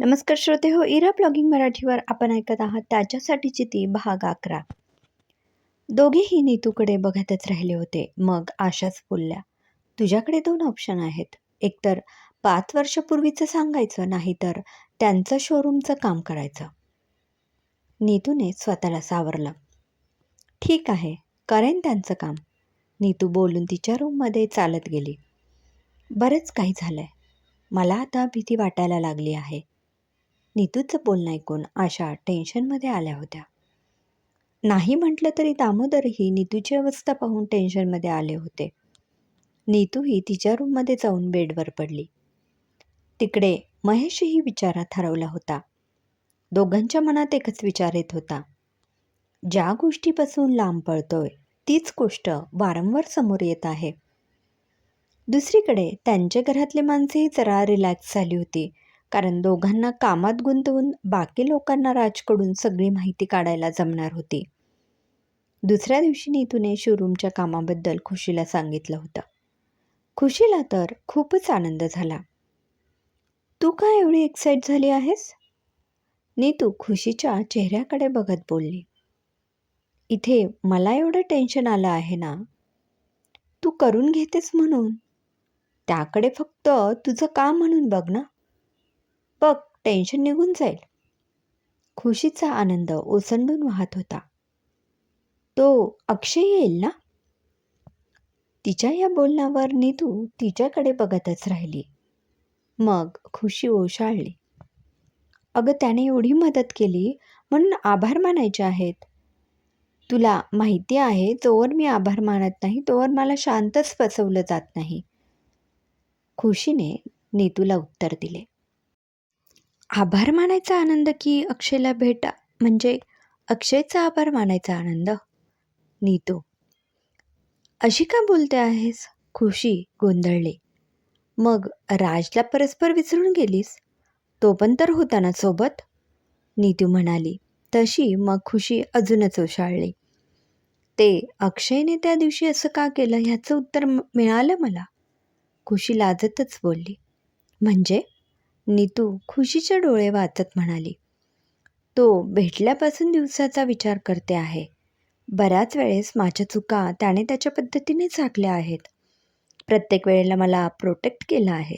नमस्कार श्रोते हो इरा ब्लॉगिंग मराठीवर आपण ऐकत आहात त्याच्यासाठीची ती भाग अकरा. दोघेही नीतूकडे बघतच राहिले होते. मग आशाच बोलल्या तुझ्याकडे दोन ऑप्शन आहेत. एकतर पाच वर्षापूर्वीचं सांगायचं नाही तर त्यांचं शोरूमचं काम करायचं. नीतूने स्वतःला सावरलं. ठीक आहे करेन त्यांचं काम. नीतू बोलून तिच्या रूममध्ये चालत गेली. बरंच काही झालंय. मला आता भीती वाटायला लागली आहे. नीतूचं बोलणं ऐकून आशा टेन्शनमध्ये आल्या होत्या. नाही म्हटलं तरी दामोदरही नीतूची अवस्था पाहून टेन्शनमध्ये आले होते. नीतूही तिच्या रूममध्ये जाऊन बेडवर पडली. तिकडे महेशही विचारात हरवला होता. दोघांच्या मनात एकच विचार येत होता. ज्या गोष्टीपासून लांब पळतोय तीच गोष्ट वारंवार समोर येत आहे. दुसरीकडे त्यांच्या घरातले माणसेही जरा रिलॅक्स झाली होती. कारण दोघांना कामात गुंतवून बाकी लोकांना राजकडून सगळी माहिती काढायला जमणार होती. दुसऱ्या दिवशी नीतूने शोरूमच्या कामाबद्दल खुशीला सांगितलं होतं. खुशीला तर खूपच आनंद झाला. तू काय एवढी एक्साईट झाली आहेस? नीतू खुशीच्या चेहऱ्याकडे बघत बोलली. इथे मला एवढं टेन्शन आलं आहे ना? तू करून घेतेस म्हणून? त्याकडे फक्त तुझं काम म्हणून बघ ना. बघ टेन्शन निघून जाईल. खुशीचा आनंद ओसंडून वाहत होता. तो अक्षय येईल ना? तिच्या या बोलण्यावर नीतू तिच्याकडे बघतच राहिली. मग खुशी ओशाळली. अगं त्याने एवढी मदत केली म्हणून आभार मानायचे आहेत. तुला माहिती आहे जोवर मी आभार मानत नाही तोवर मला शांतच फसवलं जात नाही. खुशीने नीतूला उत्तर दिले. आभार मानायचा आनंद की अक्षयला भेटा म्हणजे अक्षयचा आभार मानायचा आनंद? नीतू. अशी का बोलते आहेस? खुशी गोंधळली. मग राजला परस्पर विसरून गेलीस? तो पण तर होता ना सोबत? नीतू म्हणाली. तशी मग खुशी अजूनच ओशाळली. ते अक्षयने त्या दिवशी असं का केलं? ह्याचं उत्तर मिळालं मला? खुशी लाजतच बोलली. म्हणजे? नीतू खुशीचे डोळे वाचत म्हणाली. तो भेटल्यापासून दिवसाचा विचार करते आहे. बऱ्याच वेळेस माझ्या चुका त्याने त्याच्या पद्धतीने झाकल्या आहेत. प्रत्येक वेळेला मला प्रोटेक्ट केलं आहे.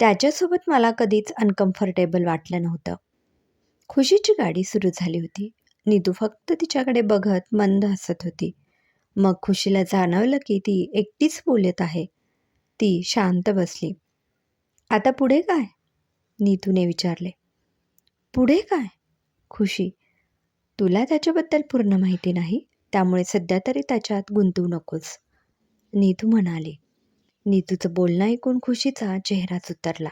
त्याच्यासोबत मला कधीच अनकम्फर्टेबल वाटलं नव्हतं. खुशीची गाडी सुरू झाली होती. नीतू फक्त तिच्याकडे बघत मंद हसत होती. मग खुशीला जाणवलं की ती एकटीच बोलत आहे. ती शांत बसली. आता पुढे काय? नीतूने विचारले. पुढे काय? खुशी. तुला त्याच्याबद्दल पूर्ण माहिती नाही त्यामुळे सध्या तरी त्याच्यात गुंतवू नकोस. नीतू म्हणाली. नीतूचं बोलणं ऐकून खुशीचा चेहराच उतरला.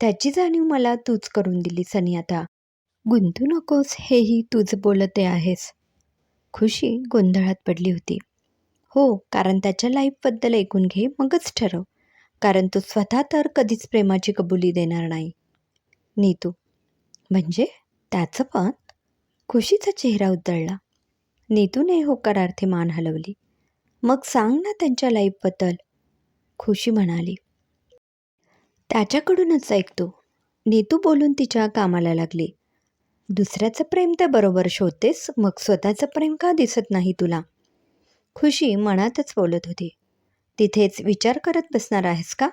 त्याची जाणीव मला तूच करून दिली सनी आता. गुंतू नकोस हेही तूच बोलते आहेस. खुशी गोंधळात पडली होती. हो कारण त्याच्या लाईफबद्दल ऐकून घे मगच ठरव. कारण तो स्वतः तर कधीच प्रेमाची कबुली देणार नाही. नीतू म्हणजे? त्याचं पण? खुशीचा चेहरा उतरला. नीतूने होकारार्थी मान हलवली. मग सांग ना त्यांच्या लाईफबद्दल. खुशी म्हणाली. त्याच्याकडूनच ऐकतो. नीतू बोलून तिच्या कामाला लागली. दुसऱ्याचं प्रेम तर बरोबर शोधतेस मग स्वतःचं प्रेम का दिसत नाही तुला? खुशी मनातच बोलत होती. तिथेच विचार करत बसणार आहेस का?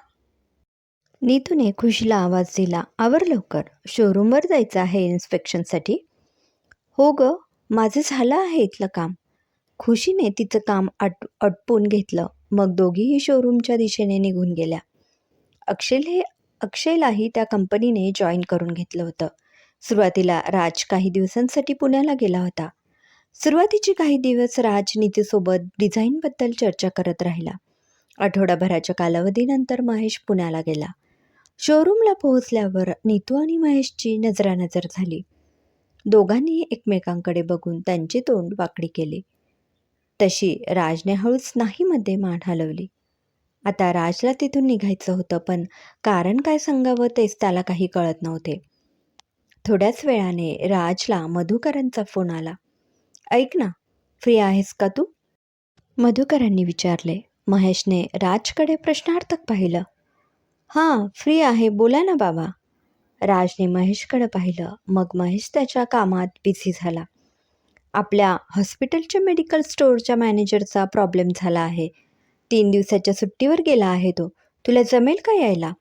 नीतूने खुशीला आवाज दिला आवर लवकर. शोरूमवर जायचं आहे इन्स्पेक्शनसाठी हो ग माझं झालं आहे इथलं काम. खुशीने तिचं काम आट अटपून घेतलं. मग दोघीही शोरूमच्या दिशेने निघून गेल्या. अक्षयले अक्षयलाही त्या कंपनीने जॉईन करून घेतलं होतं. सुरुवातीला राज काही दिवसांसाठी पुण्याला गेला होता. सुरुवातीचे काही दिवस राज नीतीसोबत डिझाईनबद्दल चर्चा करत राहिला. आठवडाभराच्या कालावधीनंतर महेश पुण्याला गेला. शोरूमला पोहोचल्यावर नीतू आणि महेशची नजरानजर झाली. दोघांनी एकमेकांकडे बघून त्यांची तोंड वाकडी केली. तशी राजने हळूच नाहीमध्ये मान हलवली. आता राजला तिथून निघायचं होतं पण कारण काय सांगावं तेच त्याला काही कळत नव्हते. थोड्याच वेळाने राजला मधुकरांचा फोन आला. ऐक ना फ्री आहेस का तू? मधुकरांनी विचारले. महेशने राजकडे प्रश्नार्थक पाहिलं. हां फ्री आहे बोला ना बाबा. राजने महेशकडे पाहिलं. मग महेश त्याच्या कामात बिझी झाला. आपल्या हॉस्पिटलच्या मेडिकल स्टोअरच्या मॅनेजरचा प्रॉब्लेम झाला आहे. तीन दिवसाच्या सुट्टीवर गेला आहे तो. तुला जमेल का यायला?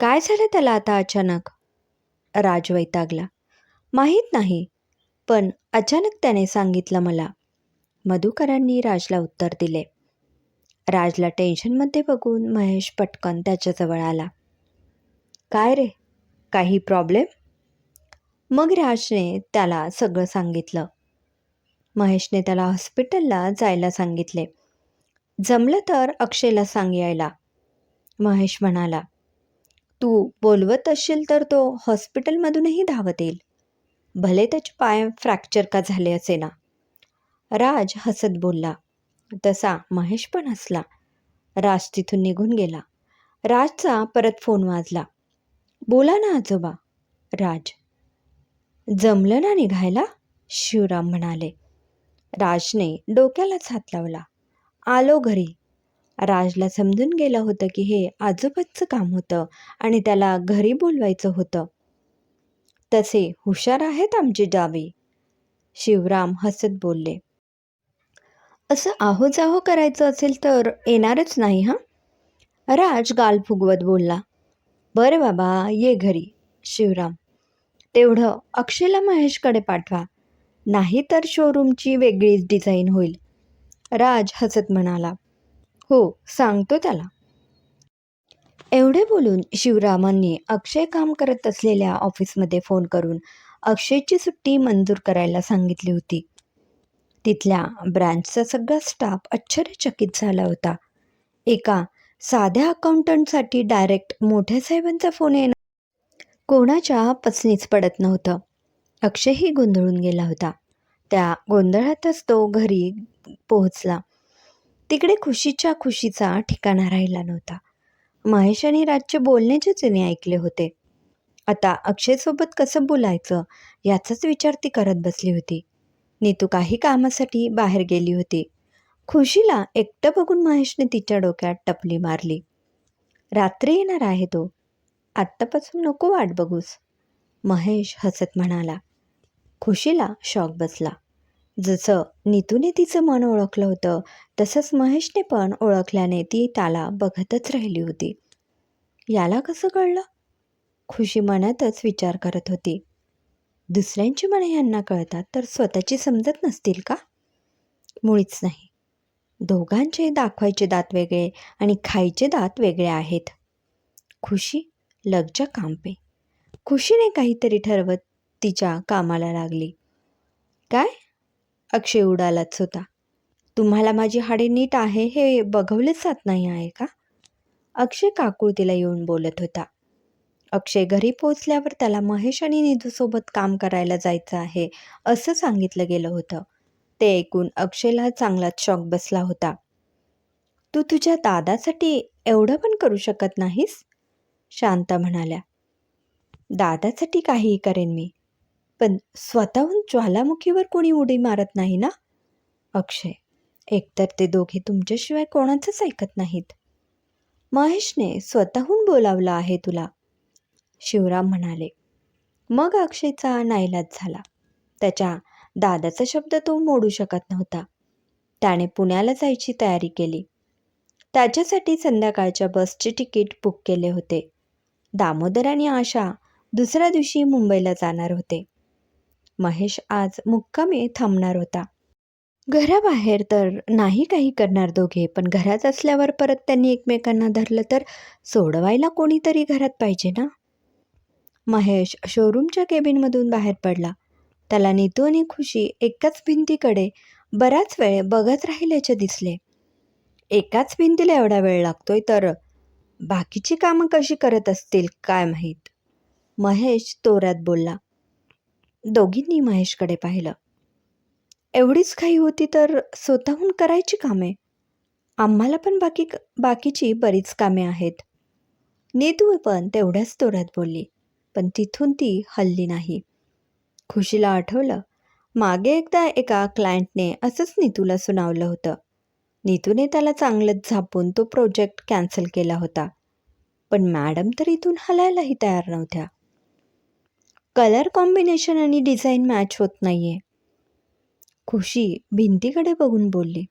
काय झालं त्याला आता अचानक? राज वैतागला. माहीत नाही पण अचानक त्याने सांगितलं मला. मधुकरांनी राजला उत्तर दिले. राजला टेन्शनमध्ये बघून महेश पटकन त्याच्याजवळ आला. काय रे? काही प्रॉब्लेम मग राजने त्याला सगळं सांगितलं. महेशने त्याला हॉस्पिटलला जायला सांगितले. जमलं तर अक्षयला सांग यायला. महेश म्हणाला. तू बोलवत असशील तर तो हॉस्पिटलमधूनही धावत येईल. भले त्याचे पाय फ्रॅक्चर का झाले असे ना राज हसत बोलला. तसा महेश पण हसला. राज तिथून निघून गेला. राजचा परत फोन वाजला. बोला ना आजोबा. राज. जमलं ना निघायला? शिवराम म्हणाले. राजने डोक्यालाच हात लावला. आलो घरी. राजला समजून गेलं होतं की हे आजोबाचं काम होतं आणि त्याला घरी बोलवायचं होतं. तसे हुशार आहेत आमचे जावे शिवराम हसत बोलले. असं आहो जाहो करायचं असेल तर येणारच नाही हां? राज गाल फुगवत बोलला. बरं बाबा ये घरी शिवराम. तेवढं अक्षयला महेशकडे पाठवा. नाही तर शोरूमची वेगळीच डिझाईन होईल. राज हसत म्हणाला. हो सांगतो त्याला. एवढे बोलून शिवरामांनी अक्षय काम करत असलेल्या ऑफिसमध्ये फोन करून अक्षयची सुट्टी मंजूर करायला सांगितली होती. तिथल्या ब्रँचचा सगळा स्टाफ आश्चर्यचकित झाला होता. एका साध्या अकाउंटंटसाठी डायरेक्ट मोठ्या साहेबांचा फोन येणार. कोणाच्या पचनीच पडत नव्हतं. अक्षयही गोंधळून गेला होता. त्या गोंधळातच तो घरी पोहोचला. तिकडे खुशीच्या खुशीचा ठिकाणा राहिला नव्हता. महेश आणि राजचे बोलण्याचे तिने ऐकले होते. आता अक्षयसोबत कसं बोलायचं याचाच विचार ती करत बसली होती. नीतू काही कामासाठी बाहेर गेली होती. खुशीला एकटं बघून महेशने तिच्या डोक्यात टपली मारली. रात्री येणार आहे तो. आत्तापासून नको वाट बघूस. महेश हसत म्हणाला. खुशीला शॉक बसला. जसं नीतूने तिचं मन ओळखलं होतं तसंच महेशने पण ओळखल्याने ती त्याला बघतच राहिली होती. याला कसं कळलं? खुशी मनातच विचार करत होती. दुसऱ्यांची मने यांना कळतात तर स्वतःची समजत नसतील का? मुळीच नाही. दोघांचे दाखवायचे दात वेगळे आणि खायचे दात वेगळे आहेत. खुशी लग्ज कांपे. खुशीने काहीतरी ठरवत तिच्या कामाला लागली. काय? अक्षय उडालाच होता. तुम्हाला माझी हाडे नीट आहे हे बघवलेच जात नाही आहे का? अक्षय काकूळ तिला येऊन बोलत होता. अक्षय घरी पोहोचल्यावर त्याला महेश आणि निधूसोबत काम करायला जायचं आहे असं सांगितलं गेलं होतं. ते ऐकून अक्षयला चांगलाच शॉक बसला होता. तू तुझ्या दादासाठी एवढं पण करू शकत नाहीस? शांता म्हणाल्या. दादासाठी काहीही करेन मी पण स्वतःहून ज्वालामुखीवर कोणी उडी मारत नाही ना? अक्षय. एकतर ते दोघे तुमच्याशिवाय कोणाचंच ऐकत नाहीत. महेशने स्वतःहून बोलावलं आहे तुला शिवराम म्हणाले मग अक्षयचा नाईलाज झाला. त्याच्या दादाचा शब्द तो मोडू शकत नव्हता. त्याने पुण्याला जायची तयारी केली. त्याच्यासाठी संध्याकाळच्या बसचे तिकीट बुक केले होते. दामोदर आणि आशा दुसऱ्या दिवशी मुंबईला जाणार होते. महेश आज मुक्कामी थांबणार होता. घराबाहेर तर नाही काही करणार दोघे पण घरात असल्यावर परत त्यांनी एकमेकांना धरलं तर सोडवायला कोणीतरी घरात पाहिजे ना? महेश शोरूमच्या केबिनमधून बाहेर पडला. त्याला नीतू आणि खुशी एकाच भिंतीकडे बराच वेळ बघत राहिल्याचे दिसले. एकाच भिंतीला एवढा वेळ लागतोय तर बाकीची कामं कशी करत असतील काय माहीत? महेश तोऱ्यात बोलला. दोघींनी महेशकडे पाहिलं. एवढीच घाई होती तर स्वतःहून करायची कामे? आम्हाला पण बाकी बाकीची बरीच कामे आहेत. नीतू पण तेवढ्याच तोऱ्यात बोलली. पण तिथून ती हल्ली नाही. खुशीला आठवलं मागे एकदा एका क्लायंटने असंच नीतूला सुनावलं होतं. नीतूने त्याला चांगलंच झापून तो प्रोजेक्ट कॅन्सल केला होता. पण मॅडम तर इथून हलायलाही तयार नव्हत्या. कलर कॉम्बिनेशन आणि डिझाईन मॅच होत नाहीये. खुशी भिंतीकडे बघून बोलली.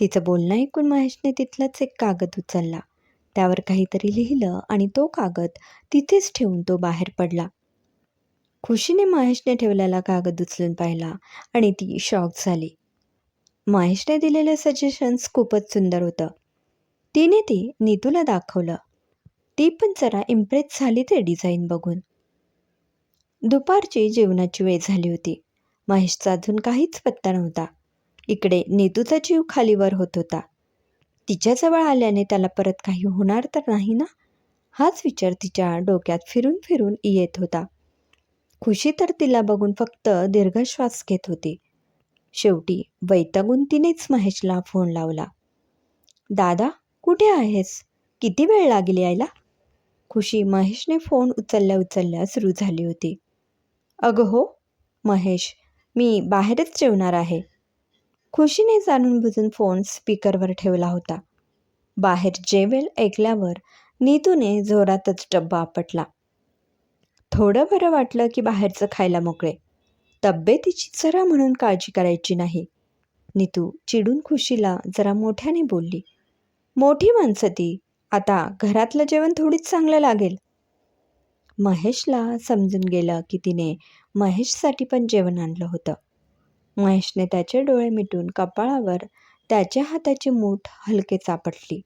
तिचं बोलणं ऐकून महेशने तिथलाच एक कागद उचलला. त्यावर काहीतरी लिहिलं आणि तो कागद तिथेच ठेवून तो बाहेर पडला. खुशीने महेशने ठेवलेला कागद उचलून पाहिला आणि ती शॉक झाली. महेशने दिलेलं सजेशन्स खूपच सुंदर होतं. तिने ती नीतूला दाखवलं. ती पण जरा इम्प्रेस झाली ते डिझाईन बघून. दुपारची जेवणाची वेळ झाली होती. महेशचा अजून काहीच पत्ता नव्हता. इकडे नेतूचा जीव खालीवर होत होता. तिच्याजवळ आल्याने त्याला परत काही होणार तर नाही ना? हाच विचार तिच्या डोक्यात फिरून फिरून येत होता. खुशी तर तिला बघून फक्त दीर्घश्वास घेत होती. शेवटी वैतागून तिनेच महेशला फोन लावला. दादा कुठे आहेस? किती वेळ लागली यायला खुशी महेशने फोन उचलल्या उचलल्या सुरू झाली होती. अगं हो महेश मी बाहेरच जेवणार आहे. खुशीने जाणून बुजून फोन स्पीकरवर ठेवला होता. बाहेर जेवेल ऐकल्यावर नीतूने जोरातच डब्बा आपटला. थोडं बरं वाटलं की बाहेरचं खायला मोकळे. तब्येतीची जरा म्हणून काळजी करायची नाही. नीतू चिडून खुशीला जरा मोठ्याने बोलली. मोठी माणसं ती. आता घरातलं जेवण थोडीच चांगलं लागेल. महेशला समजून गेलं की तिने महेशसाठी पण जेवण आणलं होतं. महेशने त्याचे डोळे मिटून कपाळावर त्याच्या हाताची मूठ हलके चापटली.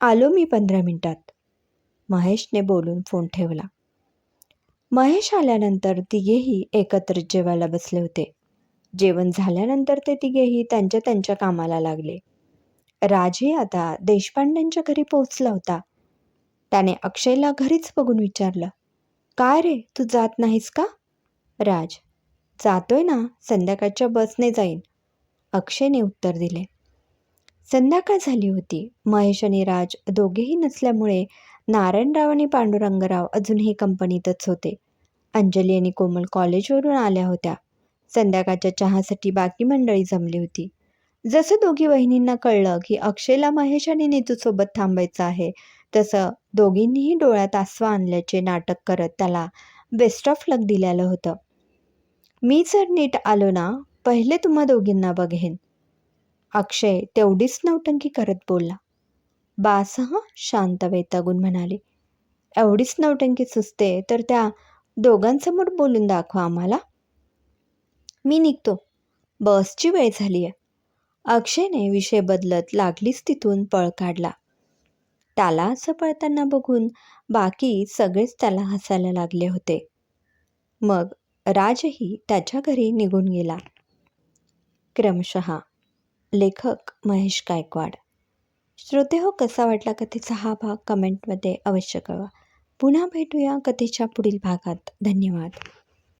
आलो मी पंधरा मिनिटात. महेशने बोलून फोन ठेवला. महेश आल्यानंतर तिघेही एकत्र जेवायला बसले होते. जेवण झाल्यानंतर ते तिघेही त्यांच्या त्यांच्या कामाला लागले. राजही आता देशपांड्यांच्या घरी पोहोचला होता. त्याने अक्षयला घरीच बघून विचारलं काय रे तू जात नाहीस का? राज जातोय ना संध्याकाळच्या बसने जाईन. अक्षयने उत्तर दिले. संध्याकाळ झाली होती. महेश आणि राज दोघेही नसल्यामुळे नारायणराव आणि पांडुरंगराव अजूनही कंपनीतच होते. अंजली आणि कोमल कॉलेजवरून आल्या होत्या. संध्याकाळच्या चहासाठी बाकी मंडळी जमली होती. जसं दोघी वहिनींना कळलं की अक्षयला महेश आणि नीतूसोबत थांबायचं आहे तसं दोघींनीही डोळ्यात आसवा आणल्याचे नाटक करत त्याला बेस्ट ऑफ लक दिलेलं होतं. मी जर नीट आलो ना पहिले तुम्हा दोघींना बघेन. अक्षय तेवढीच नौटंकी करत बोलला. बास हं शांत वैतागून म्हणाली एवढीच नौटंकी सुचते तर त्या दोघांसमोर बोलून दाखवा आम्हाला. मी निघतो. बसची वेळ झाली आहे अक्षयने विषय बदलत लागलीच तिथून पळ काढला. त्याला असं पळताना बघून बाकी सगळेच त्याला हसायला लागले होते. मग राजही त्याच्या घरी निघून गेला. क्रमशः लेखक महेश गायकवाड. श्रोते हो कसा वाटला कथेचा हा भाग? कमेंटमध्ये अवश्य कळवा. पुन्हा भेटूया कथेच्या पुढील भागात. धन्यवाद.